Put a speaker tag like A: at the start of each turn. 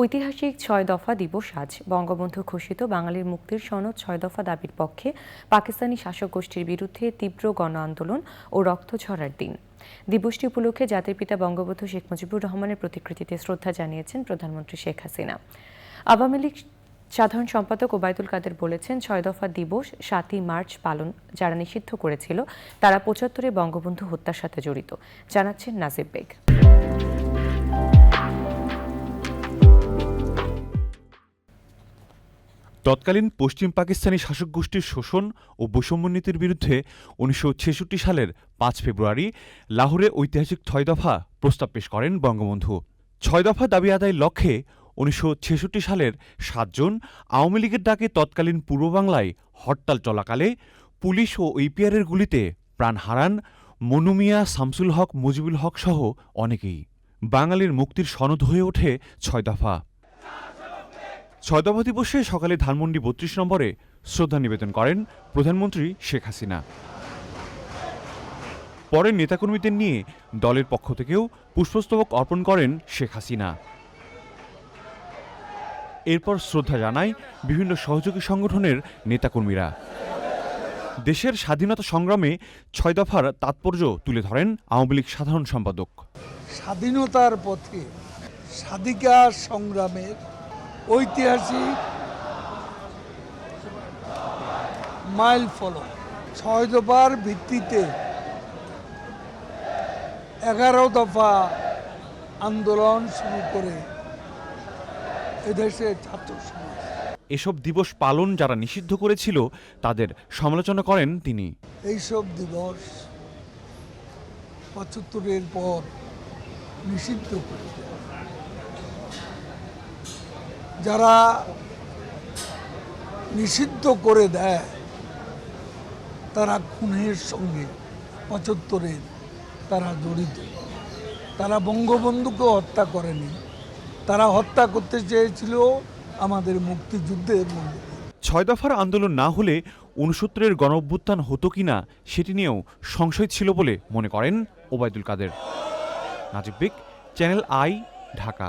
A: ঐতিহাসিক ছয় দফা দিবস আজ। বঙ্গবন্ধু ঘোষিত বাঙালির মুক্তির সনদ ছয় দফা দাবির পক্ষে পাকিস্তানি শাসক গোষ্ঠীর বিরুদ্ধে তীব্র গণ আন্দোলন ও রক্ত ঝরার দিন। দিবসটি উপলক্ষে জাতির পিতা বঙ্গবন্ধু শেখ মুজিবুর রহমানের প্রতিকৃতিতে শ্রদ্ধা জানিয়েছেন প্রধানমন্ত্রী শেখ হাসিনা। আওয়ামী লীগ সাধারণ সম্পাদক ওবায়দুল কাদের বলেছেন, ছয় দফা দিবস সাতই মার্চ পালন যারা নিষিদ্ধ করেছিল, তারা পঁচাত্তরে বঙ্গবন্ধু হত্যার সাথে জড়িত। জানাচ্ছেন নাজিব বেগ।
B: তৎকালীন পশ্চিম পাকিস্তানি শাসক গোষ্ঠীর শোষণ ও বৈষম্যনীতির বিরুদ্ধে উনিশশো ছেষট্টি সালের পাঁচ ফেব্রুয়ারি লাহোরে ঐতিহাসিক ছয় দফা প্রস্তাব পেশ করেন বঙ্গবন্ধু। ছয় দফা দাবি আদায়ের লক্ষ্যে উনিশশো ছেষট্টি সালের সাত জুন আওয়ামী লীগের ডাকে তৎকালীন পূর্ব বাংলায় হরতাল চলাকালে পুলিশ ও ইপিআরের গুলিতে প্রাণ হারান মনুমিয়া শামসুল হক, মুজিবুল হক সহ অনেকেই। বাঙালির মুক্তির সনদ হয়ে ওঠে ছয় দফা। ছয় দফা দিবসে সকালে ধানমন্ডি বত্রিশ নম্বরে শ্রদ্ধা নিবেদন করেন প্রধানমন্ত্রী শেখ হাসিনা। পরে নেতাকর্মীদের নিয়ে দলের পক্ষ থেকেও পুষ্পস্তবক অর্পণ করেন শেখ হাসিনা। এরপর শ্রদ্ধা জানায় বিভিন্ন সহযোগী সংগঠনের নেতাকর্মীরা। দেশের স্বাধীনতা সংগ্রামে ছয় দফার তাৎপর্য তুলে ধরেন আওয়ামী লীগ সাধারণ সম্পাদক।
C: স্বাধীনতার পথে স্বাধিকা সংগ্রামের ঐতিহাসিক মাইল ফলক। ছয় দফার ভিত্তিতে এগারো দফা আন্দোলন শুরু করে এদেশে ছাত্র সমাজ।
B: এসব দিবস পালন যারা নিষিদ্ধ করেছিল তাদের সমালোচনা করেন তিনি।
C: এইসব দিবস পঁচাত্তরের পর নিষিদ্ধ করে দেয়। যারা নিষিদ্ধ করে দেয়, তারা খুনের সঙ্গে পঁচাত্তরের তারা জড়িত। তারা বঙ্গবন্ধুকে হত্যা করেনি। তারা হত্যা করতে চেয়েছিল আমাদের মুক্তিযুদ্ধের মধ্যে।
B: ছয় দফার আন্দোলন না হলে উনসত্তরের গণ অভ্যুত্থান হতো কিনা সেটি নিয়েও সংশয় ছিল বলে মনে করেন ওবায়দুল কাদের। নাজিব বিক চ্যানেল আই, ঢাকা।